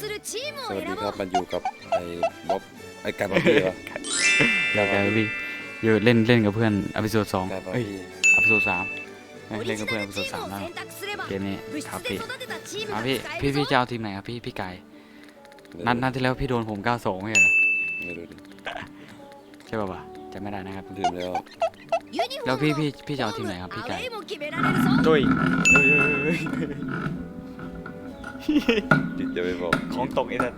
するチーム ส を วัสดี 選 ค ぼ รั う บมันอยู่กับไอ้บ๊อบไอ้ไก่บ๊อบบี้วะ แล้วแกพี่อยู่เล่นเล่นกับเพื่อนอพิโซดสอง ไก่บ๊อบ เอ้ย บี้ อพิโซดสาม オリ เล่น ジ กับ ナ เพื่อน ル อพิ チ โซด ー สาม ムを แล้ว 選択すれば เกมนี้ 部室 ครับ で พี่ 育てたチーム อ่ะ が พี่ 使え พี่ る พี่ ぞ จะเอาทีมไหนครับพี่พี่ไก่นัดนัดที่แล้วพี่โดนผม92ไม่ใช่เหรอ ไม่รู้ดิ ใช่ป่าวะจำไม่ได้นะครับ ลืมแล้ว ユニフォ แล้ว ーム พี่ も พี่พี่จะ ホ เอา ー ทีม ム ไหนครับพี่ アウ ไก่ ェーも決められるぞ ตุ้ย ดิจะไปบอกของตกไอ้สัส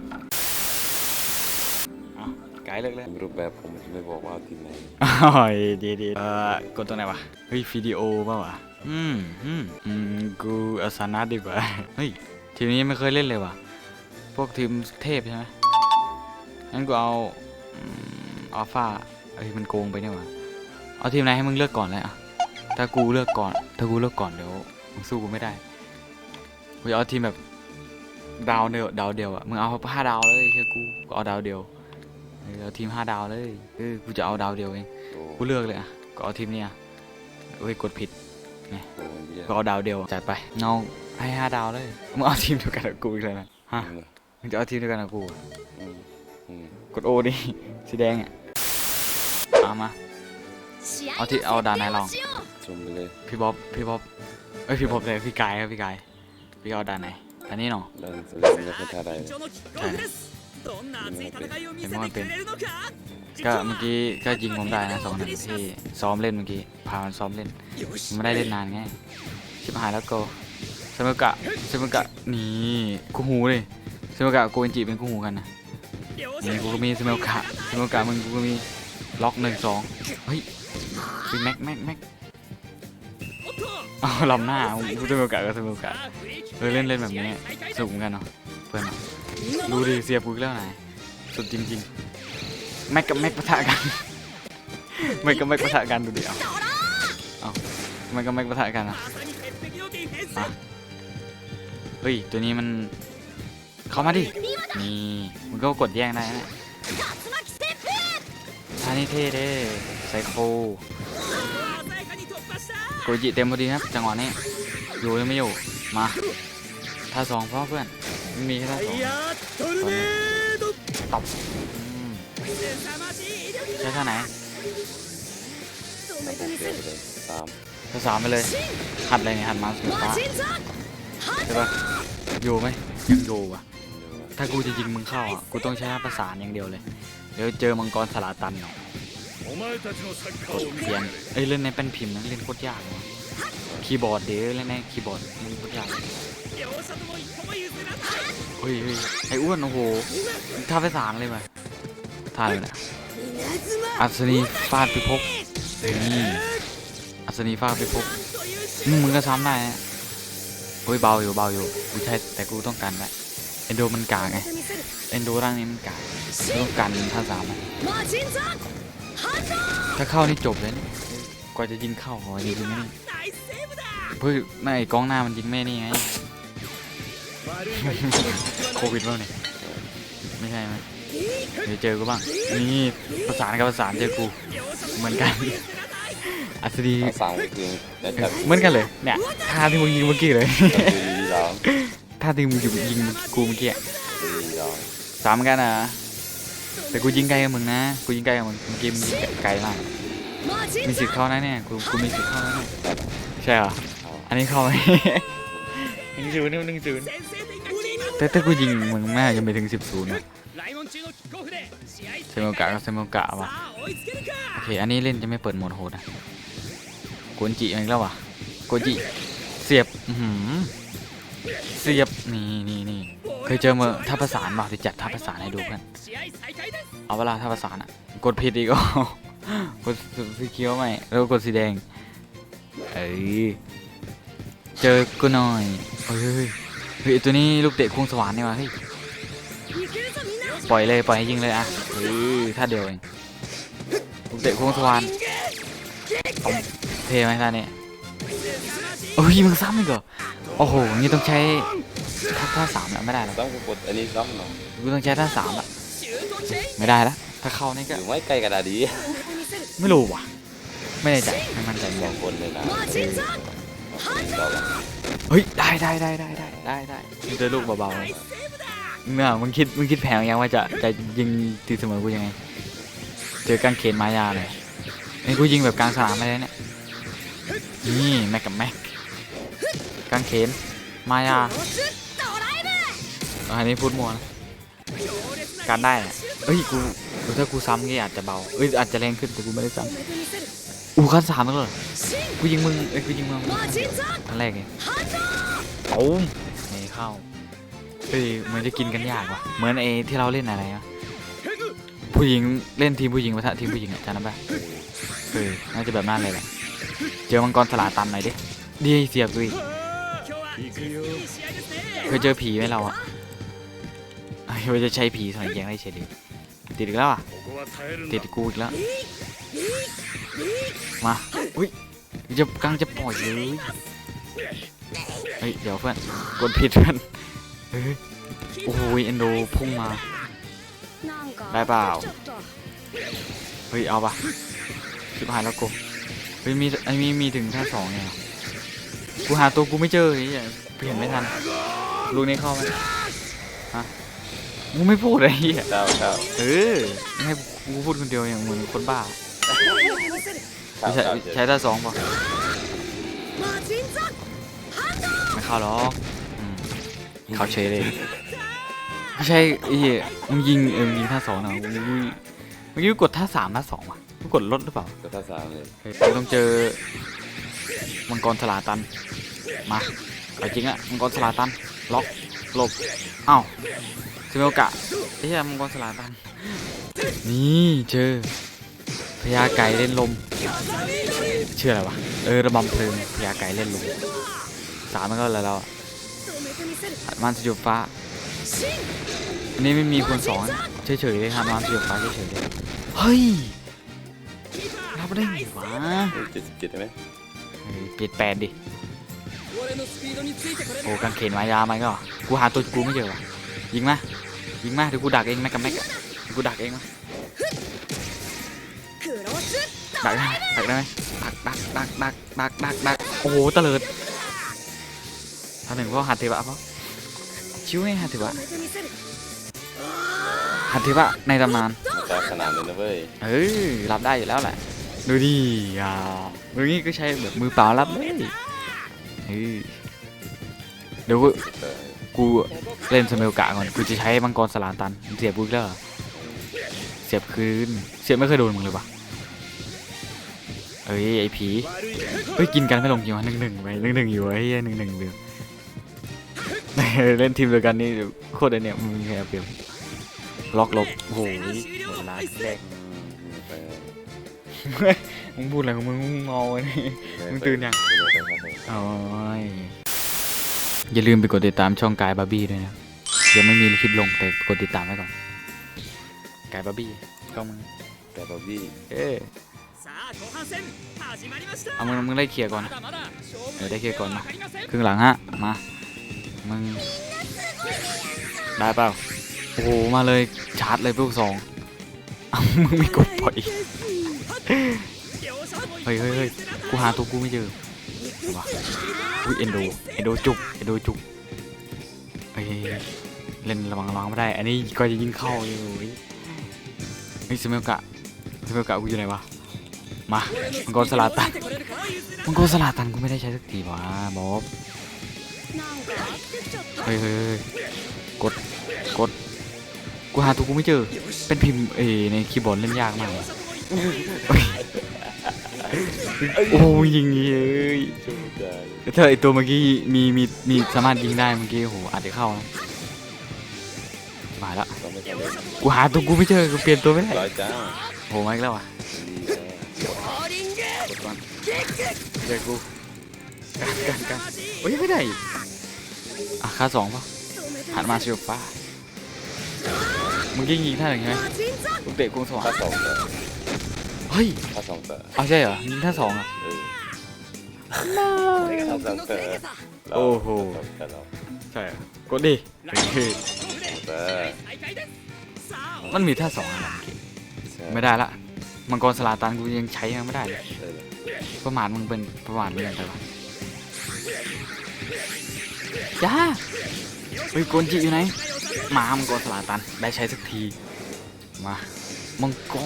อะไก่เลิกเลยรูปแบบผมจะไม่บอกว่าเอาทีมไหนอ๋อยดีดีเอ่อกดตรงไหนวะ เฮ้ยวิดีโอป่าวะ อืมอืมอืมกูอาสานะดีกว่า เฮ้ย ทีมนี้ไม่เคยเล่นเลยว่ะ พวกทีมเทพใช่ไหมงั้นกูเอาอืมอัลฟาเอ้ยมันโกงไปเนี่ยว่ะเอาทีมไหนให้มึงเลือกก่อนเลยอะถ้ากูเลือกก่อน ถ้ากูเลือกก่อนเดี๋ยวมึงสู้กูไม่ได้กูจะเอาทีมแบบ ดาวเดียวดาวเดียวอะมึงเอาห้าดาวเลยเชื่อกูกูเอาดาวเดียวเอาทีมห้าดาวเลยกูจะเอาดาวเดียวเองกูเลือกเลยอะก็เอาทีมเนี้ยเอ้ยกดผิดไงอก็เอาดาวเดียวจัดไปเงาให้ห้าดาวเลยมึงเอาทีมเดียวกันกับกูอีกเลยนะฮะมึงจะเอาทีมเดียวกันกับกูกดโอดิสีแดงอะเอามา เอาที่เอาดานไหนลอง ชมไปพี่บ๊อบพี่บ๊อบเอ้ยพี่บ๊อบเลยพี่กายครับพี่กายพี่เอาดานไหน อันนี้เนาะ แล้วสลิมแล้วก็ท่าใด 緊張のキックオフですどんな熱い戦いを見せてくれるのか ก็เมื่อกี้ก็ยิงผมได้นะสองนัดที่ซ้อมเล่นเมื่อกี้ พามันซ้อมเล่น よし มันไม่ได้เล่นนานไง ชิบหายแล้วโกเซมกะเซมกะ นี่คู่หูเลยเซมกะโกเอนจิเป็นคู่หูกันนะ よし นี่กูก็มีเซมกะเซมกะมึงกูก็มีล็อกหนึ่งสองเฮ้ยเป็นแม็กแม็กแม็ก おっと เอาลำหน้ากูจะมีโอกาสก็จะมีโอกาสเออเล่นเล่นแบบนี้สุ่มกันเนาะเพื่อนดูดิเสียปุ๊กแล้วไหนสุดจริงๆแม็กกับแม็กปะทะกันแม็กกับแม็กปะทะกันดูดิเอาเอาแม็กกับแม็กปะทะกันอะเฮ้ยตัวนี้มันเข้ามาดินี่มันก็กดแย่งได้นะท่านี้เท่เด้ไซโค กูจีเต็มพอดีครับจังหวะนี้อยู่ยังไม่อยู่มาท่าสองเพราะเพื่อนไม่มีแค่ท่าสองตบใช้ท่าไหนสามท่าสามไปเลยหัดอะไรเนี่ยหัดมาสุดฟ้าใช่ปะอยู่ไหมยังอยู่ปะถ้ากูจะยิงมึงเข้าอะกูต้องใช้ประสานอย่างเดียวเลยเดี๋ยวเจอมังกรสลาตันเนาะ เสียงเอ้เล่นในเป็นพิมพ์นะเล่นโคตรยากคีย์บอร์ดเดี๋เล่นในคีย์บอร์ดเล่นโคตรยากเฮ้ยไอ้อ้วนโอ้โหท่าไฟสางเลยมั้ยท่าเลยนะอัศนีฟาดพิภพนี่อัศนีฟาดพิภพมึงก็ซ้ำได้เฮ้ยเบาอยู่เบาอยู่กูใช่แต่กูต้องการแหละเอนโดมันกากไงเอนโดร่างนี้มันกากต้องการท่าสาม ถ้าเข้านี่จบเลยกว่าจะยิงเข้าหอยิงไม่ได้เพื่อในกองหน้ามันยิงแม่นี่ไง โควิดบ้างเนี่ยไม่ใช่ไหมเดี๋ยวเจอกูบ้าง นี่ประสานกับประสานเจอกูเหมือนกัน อัศดีสามจริเหมือนกันเลย เนี่ยท่าที่มึงยิงเมื่อกี้เลยท่าที่มึงยิงกูเมื่อกี้สามกันนะ แต่กูยิงไกลกับมึงนะ กูยิงไกลกับมึงเกมยิไกลมากมีสิทธิ์เข้านะเนี่ย กู กูมีสิทธิ์เข้านะเนี่ยใช่เหรอ อันนี้เข้าไหมหนึ่งศูนย์หนึ่งศูนย์แต่ถ้ากูยิงมึงแม่ยังไม่ถึงสิบศูนย์เซมโอกะก็เซมโอกะว่ะโอเค อันนี้เล่นจะไม่เปิดโหมดโหดนะโกนจิอีกแล้วว่ะโกนจิ เสียบเสียบ นี่นี่นี่ เคยเจอเมื่อท่าประสานมาจะจัดท่าประสานให้ดูเพื่อนเอาเวลาท่าประสานอะกดผิดอีกก็กดสีเขียวไหมแล้วกดสีแดงเอ้ยเจอกูหน่อยเฮ้ยเฮ้ยตัวนี้ลูกเตะควงสว่านนี่วะเฮ้ยปล่อยเลยปล่อยให้ยิงเลยอะเฮ้ยท่าเดียวเองลูกเตะควงสว่านเทไหมท่านี้โอ้ยมึงซ้ำอีกเหรอโอ้โหนี่ต้องใช้ ท่าสามแล้วไม่ได้แล้วต้องกดอันนี้ซ้ำหน่อยกูต้องใช้ท่าสามอะไม่ได้แล้วถ้าเข้านี่ก็อยู่ไม่ไกลกระดาษดีไม่รู้ว่ะ ไม่ได้ใจไม่มั่นใจสองคนเลยนะเฮ้ยได้ได้ได้ได้ได้ได้ได้เจอลูกเบาๆเลยเนี่ยมึงคิดมึงคิดแผนยังว่าจะจะยิงตีเสมอกูยังไง เจอกางเขนมายาเลยนี่กูยิงแบบกลางสนามไปไลยเนี่ยนี่แม็กกับแม็กกางเขนมายา อันนี้พูดมัวนะการได้เฮ้ยกูถ้ากูซ้ำนี่อาจจะเบาเอ้ยอาจจะแรงขึ้นแต่กูไม่ได้ซ้ำอู้ขั้นสามแล้วเหรอกูยิงมึงเอ้ยกูยิงมึงอันแรกไงโอ้มไงเข้าเฮ้ยมันจะกินกันยากว่ะเหมือนไอ้ที่เราเล่นอะไรนะผู้หญิงเล่นทีมผู้หญิงปะทะทีมผู้หญิงอะจำได้ปะเฮ้ยน่าจะแบบนั้นเลยแหละเจอมังกรสลาตันหน่อยดิดีเสียบดุยเคยเจอผีไหมเราอะ ว่าจะใช้ผีสมัยแยงได้เฉยดีติดอีกแล้วอะติดกูอีกแล้ว มาอุ้ยจะกลางจะปล่อยเลยเฮ้ยเดี๋ยวเพื่อนกดผิดเพื่อนโอ้โหเอ็นโดพุ่งมา ได้เปล่าเฮ้ยเอาปะสิบหายแล้วกูเฮ้ยมีไอ้มีมีถึงแค่สองไงกูหาตัวกูไม่เจอเฮ้ยเปลี่ยนไม่ทันลูกนี้เข้าไหมฮะ มึงไม่พูดอะไเหี้ยเศร้าเเออมึให้กูพูดคนเดียวอย่างเหมือนคนบ้าใช้ใช้ท่าสองป่ะไม่เข้าหรอกเขาเฉยเลยไม่ใช่ไอ้เหี้ยมึงยิงเออมึงยิงท่าสองนะมึงมึงเมื่อกี้กดท่าสามท่าสองอะกูกดลดหรือเปล่ากดท่าสามเลยเฮ้ราต้องเจอมังกรสลาตัน มาเอจริงอะมังกรสลาตัน ล็อกหลบ เอ้า คือโอกาไอ้เหี้ยมังกรสลาตันนี่เจอพญาไก่เล่นลมเชื่ออะไรวะเออระบำเพลิงพญาไก่เล่นลมสามมันก็แล้วเราอะมันสยบฟ้าอันนี้ไม่มีคนสอนเฉยๆเลยครับมันสยบฟ้าเฉยๆเลยเฮ้ยรับได้ไงวะเจ็ดสิบเจ็ดไหมเจ็ดแปดดิโอ้กางเขนมายาไหมก็กูหาตัวกูไม่เจอวะ ยิงมายิงมาเดี๋ยวกูดักเองแม็กกับแม็กกูดักเองมาดักได้ดักได้ไหมดักดักดักดักดักดักดักโอ้โหตะเลิดทำหนึ่งพ่อหัดเทวะพ่อชิวไงหัดเทวะหัดเทวะในตำนานตาขนาดเลยนะเว้ยเฮ้ยรับได้อยู่แล้วแหละดูดิอ่าดูนี่ก็ใช้แบบมือเปล่ารับเลยเฮ้ยเดี๋ยวกู กูเล่นสเมลกะก่อน กูจะใช้มังกรสลานตัน เสียบกูอีกแล้วเหรอเสียบคืน เสียบไม่เคยโดนมึงเลยปะเอ้ยไอผี เฮ้ยกินกันไม่ลงจริงวะหนึ่งหนึ่งไปหนึ่งหนึ่งอยู่ไอ้เหี้ยหนึ่งหนึ่งเดียวเล่นทีมเดียวกันนี่โคตรไอเนี่ยมึงแอบเปรียบล็อกลบโอ้โหหมดเวลาแรกมึงพูดอะไรของมึงมึงเมาไอ้นี่มึงตื่นยังอ้ย อย่าลืมไปกดติดตามช่องกายบาร์บี้ด้วยนะ ยังไม่มีคลิปลงแต่กดติดตามไว้ก่อน กายบาร์บี้ช่มึงแต่บอบบี้เอ้เอามึงมึงได้เคลียร์ก่อน เดี๋ยวได้เคลียร์ก่อนมาครึ่งหลังฮะ มา มึง ได้เปล่า โอ้โห มาเลย ชาร์จเลยพวกสองเอามึงไม่กดปล่อยเฮ้ยเฮ้ยเฮ้ยกูหาตัวกูไม่เจอวะอุ้ยเอ็นโด เอ็นโดจุก โดจุกเอ้ยเล่นระวังระวังไม่ได้ อันนี้ก็จะยิงเข้าเลยู่เฮ้ยสมิลกะสมิลกะกูอยู่ไหนวะ มา มังกรสลาตัน มังกรสลาตันกูไม่ได้ใช้สักทีวะบ๊อบเฮ้ยเฮ้ยกด กด กูหาตัวกูไม่เจอ เป็นพิมพ์เอในคีย์บอร์ดเล่นยากมาก โอ้ยิงเย้ยเธอไอตัวเมื่อกี้มีมีมีสามารถยิงได้เมื่อกี้โหอาจจะเข้านะมาแล้วก็ไม่ได้กูหาตัวกูไม่เจอกูเปลี่ยนตัวไม่ได้โหมาอีกแล้วอะดีจ้ากกูกันกันกันโอ้ยไม่ได้อะค่าสองป่ะหันมาสิป้ามึงยิงยิงท่าหนึ่งใช่ไหมมึงเตะกรงสว่าง ถ้าสองเลย เฮ้ยท่าสองเตอร์อ๋อใช่เหรอยิงท่าสองอะเออถ้าสองเต๋อโอ้โหใช่กดดิมันมีท่าสองอะไม่ได้ละมังกรสลาตันกูยังใช้ยังไม่ได้ประมาทมึงเป็นประมาทมึงอย่ไรวะจ้าเฮ้ยกนจิอยู่ไหนมามังกรสลาตันได้ใช้สักทีมามังกร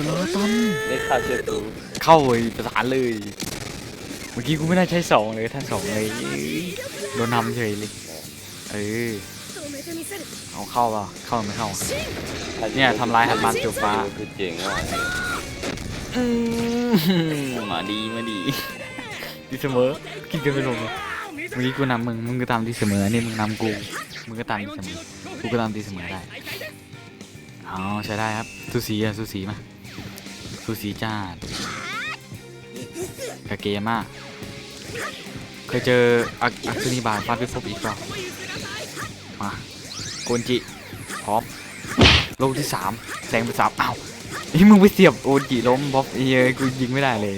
สโลตันได้ขาวเจอตูเข้าเลยประสานเลย เมื่อกี้กูไม่น่าใช้สองเลยถ้าสองเลยโดนนำเฉยเลยเออเอาเข้าป่ะเข้าไม่เข้า เนี่ยทำลายหัตมันจูฟ้าคือเจ๋งอะมาดีมาดีดีเสมอกินกันไปลงเมื่อกี้กูนำมึงมึงก็ตามดีเสมอนี่มึงนำกูมึงก็ตามดีเสมอกูก็ตามดีเสมอได้อ๋อใช้ได้ครับสุสีอะสุสีมา ซูซีจ้ากาเกมากเคยเจออักอักซุนิบาฟาดพิภพอีกเปล่ามาโกนจิพร้อมโลกที่สามแสงไปสามเอ้านี่มึงไปเสียบโอจิล้มบ๊อบเอ้ยกูยิงไม่ได้เลย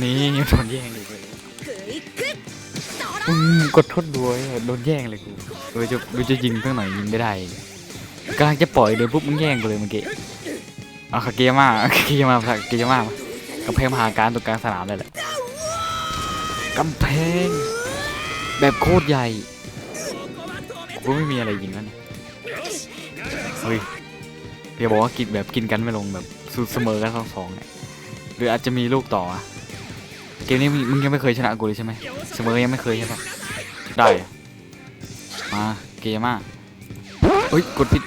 นี่โดนแย่งเลยอืมกดทดด้วยโดนแย่งเลยกูโดจะโดจะยิงตั้งหน่อยยิงไม่ได้กำลังจะปล่อยเลยปุ๊บมึงแย่งกูเลยเมื่อกี้ เอาคาเกยาม่าคาเกยาม่าคาเกยาม่ากำแพงมหาการตรงกลางสนามเลยแหละกำแพง แบบโคตรใหญ่กูไม่มีอะไรยิงแล้วเนี่ยเฮ้ยเดี๋ยวบอกว่ากินแบบกินกันไม่ลงแบบสูเสมอกันสองสองเนี่ยหรืออาจจะมีลูกต่ออะเกมนี้มึงยังไม่เคยชนะกูเลยใช่ไหมเสมอยังไม่เคยใช่ปะได้มาเกมมาเฮ้ยกดผิด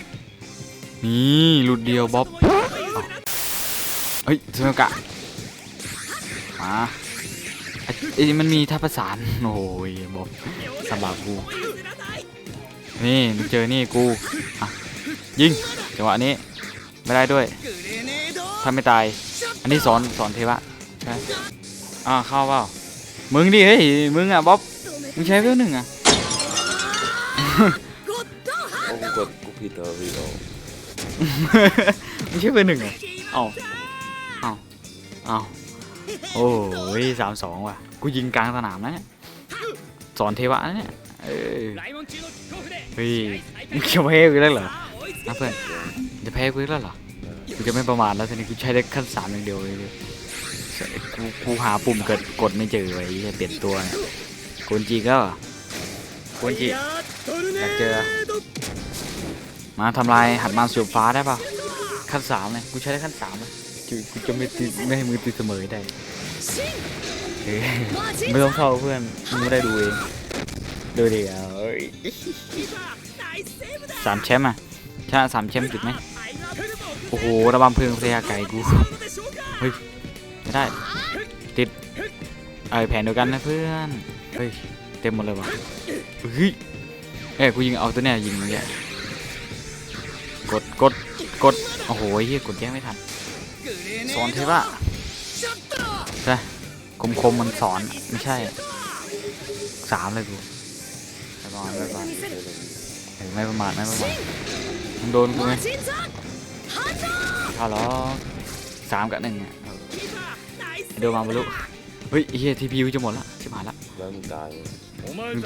นี่หลุดเดียวบ๊อบ เฮ้ยซูนากะมาไอ้มันมีท่าประสานโอ้ยบอกสบากูนี่เจอนี่กูอะยิงจังหวะนี้ไม่ได้ด้วยถ้าไม่ตาย อันนี้สอนสอนเทวะใช่อ่าเข้าเปล่ามึงดิเฮ้ยมึงอะบ๊อบมึงใช้เพื่อหนึ่งอะกูกดกูพีเตัววิโอ ไม่ใช่เบอร์หนึ่งเหอเอาเอาเอาโอ้ยสามสองว่ะ กูยิงกลางสนามนะเนี่ยสอนเทวะเนี่ยเฮ้ยมึงจะแพ้กูได้เหรอนะเพื่อนจะแพ้กูได้เหรอกูจะไม่ประมาทแล้วทีนี้กูใช้ได้ขั้นสามอย่างเดียวเลยกูกูหาปุ่มกดกดไม่เจอไว้เปลี่ยนตัวเนี่โกนจีก็โกนจีอยากเจอ มาทำลายหัดมาสูบฟ้าได้ปะ ขั้นสามเลยกูใช้ได้ขั้นสามอะกูจะไม่ติไม่ให้มือตีเสมอได้เไม่ต้องเข้าเพื่อนมึงไม่ได้ดูเองดูเดี๋ยวสามแชมป์อะชนะสามแชมป์ติดไหมโอ้โหระบำเพลิงเสียไก่กูเฮ้ยไม่ได้ติดไอแผนเดียวกันนะเพื่อนเฮ้ยเต็มหมดเลยว่ะเฮ้ยเอ้กูยิงเอาตัวเนี้ยยิงเนี่ยกดกด กด โอ้โหเฮียกดแย่งไม่ทันสอนเทว่าใช่คมคมมันสอนไม่ใช่สามเลยกูไม่ประมาณไม่ประมาณไม่ประมาทไม่ประมาทมึงโดนกูไงเท่าหรอสามกับหนึ่งเดินมาบรรลุเฮ้ยเฮียทีพีจะหมดละชิบหายละแ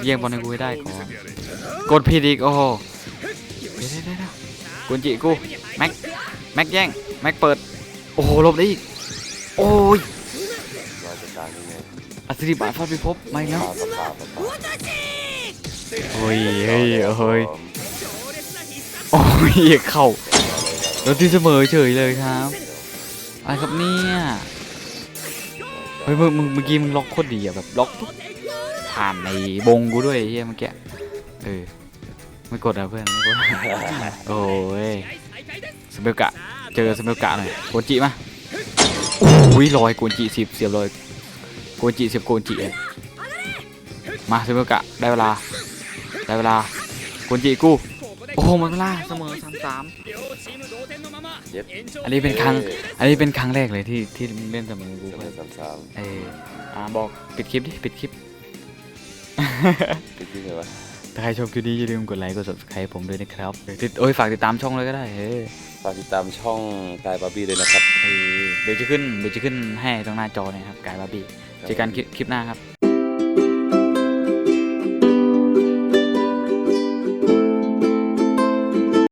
ลี้ยงบอลในกูให้ได้ก่อนกดผิดอีกโอ้โหเดี๋ยวเดี๋ยว กุญจิกูแม็กแม็กแย่งแม็กเปิด โอ้โหลบได้อีก โอ้ยอัศริบาฟาดพิภพไม่นะปะปะปะะโอ้ยเฮ้ยเฮ้ยโอ้ยเข่าเราที่เสมอเฉยเลยครับอะไรครับเนี่ยเฮ้ยมึงเมื่อกี้มึงล็อกโคตรดีอะแบบล็อกผ่านในบงกูด้วยเฮ้ยเมื่อกี้เออ ไม่กดนะเพื่อนไม่กด โอ้ยสเปลกะ เจอสเปลกะหน่อยโกนจิมาอุ้ยลอยโกนจิสิบเสียบลอยโกนจิสิบโกนจิมาสเปลกะได้เวลา ได้เวลาโกนจิกู โอ้โหมดเวลาเสมอสามสามอันนี้เป็นครั้ง อันนี้เป็นครั้งแรกเลยที่ที่เล่นเสมอกูเอสามสามเอออ่าบอกปิดคลิปดิ ปิดคลิป ปิดคลิปเลยวะ ถ้าใครชอบคลิปนี้อย่าลืมกดไลค์กด subscribe ผมด้วยนะครับเออติดโอ้ยฝากติดตามช่องเลยก็ได้เออฝากติดตามช่องกายบาร์บี้เลยนะครับ เออเดี๋ยวจะขึ้นเดี๋ยวจะขึ้นให้ตรงหน้าจอเนี่ยครับกายบาร์บี้เจอกันคลิปคลิปหน้าครับ